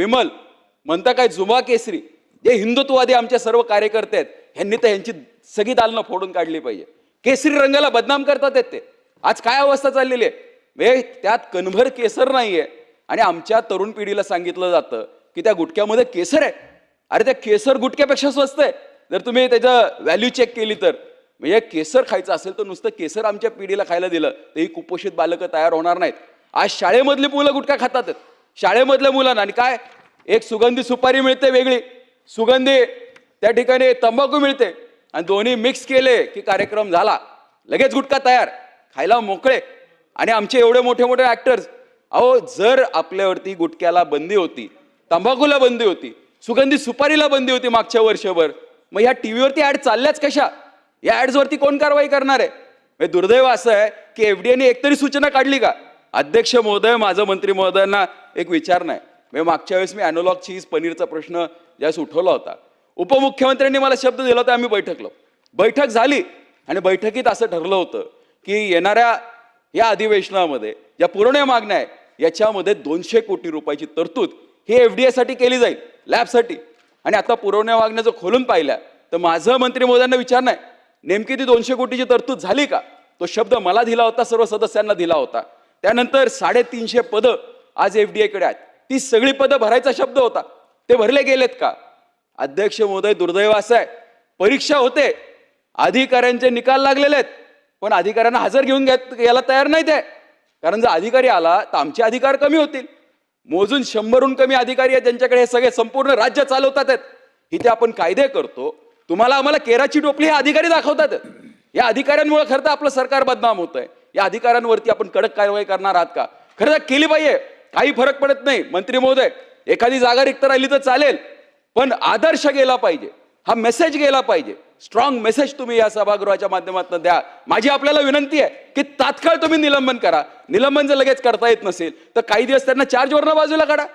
विमल म्हणता काय जुमा केसरी? जे हिंदुत्ववादी आमचे सर्व कार्यकर्ते आहेत. ह्यांनी तर ह्यांची सगळी दालनं फोडून काढली पाहिजे. केसरी रंगाला बदनाम करतात आहेत ते. आज काय अवस्था चाललेली आहे? त्यात कणभर केसर नाहीये. आणि आमच्या तरुण पिढीला सांगितलं जातं की त्या गुटख्यामध्ये केसर आहे. अरे त्या केसर गुटख्यापेक्षा स्वस्त आहे. जर तुम्ही त्याचं व्हॅल्यू चेक केली तर. म्हणजे केसर खायचं असेल तर नुसतं केसर आमच्या पिढीला खायला दिलं तर ही कुपोषित बालकं तयार होणार नाहीत. आज शाळेमधली मुलं गुटखा खातात आहेत. शाळेमधल्या मुलांना. आणि काय? एक सुगंधी सुपारी मिळते वेगळी. सुगंधी त्या ठिकाणी तंबाखू मिळते. आणि दोन्ही मिक्स केले की कार्यक्रम झाला. लगेच गुटखा तयार. खायला मोकळे. आणि आमचे एवढे मोठे मोठे ऍक्टर्स अहो जर आपल्यावरती गुटख्याला बंदी होती तंबाखूला बंदी होती सुगंधी सुपारीला बंदी होती मागच्या वर्षभर मग ह्या टीव्हीवरती ऍड चालल्याच कशा? या ऍड्सवरती कोण कारवाई करणार आहे? म्हणजे दुर्दैव असं आहे की एफडीएने एकतरी सूचना काढली का? अध्यक्ष महोदय माझं मंत्री महोदयांना एक विचार नाही. मी मागच्या वेळेस मी अॅनोलॉग चीज पनीरचा प्रश्न ज्यावेळेस उठवला होता उपमुख्यमंत्र्यांनी मला शब्द दिला होता आम्ही बैठकलो. बैठक झाली आणि बैठकीत असं ठरलं होतं की येणाऱ्या या अधिवेशनामध्ये ज्या पुरवण्या मागण्या आहे याच्यामध्ये दोनशे कोटी रुपयाची तरतूद ही एफ डी साठी केली जाईल लॅबसाठी. आणि आता पुरवण्या मागण्या जर खोलून पाहिल्या तर माझं मंत्री महोदयांना विचार नाही. नेमकी ती दोनशे कोटीची तरतूद झाली का? तो शब्द मला दिला होता सर्व सदस्यांना दिला होता. त्यानंतर साडेतीनशे पदं आज एफ डी कडे आहेत. ती सगळी पदं भरायचा शब्द होता. ते भरले गेलेत का? अध्यक्ष महोदय दुर्दैव असं आहे. परीक्षा होते. अधिकाऱ्यांचे निकाल लागलेले आहेत. पण अधिकाऱ्यांना हजर घेऊन घेत यायला तयार नाहीत आहे. कारण जर अधिकारी आला तर आमचे अधिकार कमी होतील. मोजून शंभरहून कमी अधिकारी आहेत ज्यांच्याकडे हे सगळे संपूर्ण राज्य चालवतात आहेत. इथे आपण कायदे करतो. तुम्हाला आम्हाला केराची टोपली हे अधिकारी दाखवतात. या अधिकाऱ्यांमुळे खरं तर आपलं सरकार बदनाम होत आहे या अधिकाऱ्यांवरती आपण कडक कारवाई करणार आहात का? खरं तर केली पाहिजे. काही फरक पडत नाही. मंत्री महोदय एखादी जागा रिक्त राहिली तर चालेल पण आदर्श गेला पाहिजे. हा मेसेज गेला पाहिजे. स्ट्रॉंग मेसेज तुम्ही या सभागृहाच्या माध्यमातून द्या. माझी आपल्याला विनंती आहे की तात्काळ तुम्ही निलंबन करा. निलंबन जर लगेच करता येत नसेल तर काही दिवस त्यांना चार्जवरनं बाजूला काढा.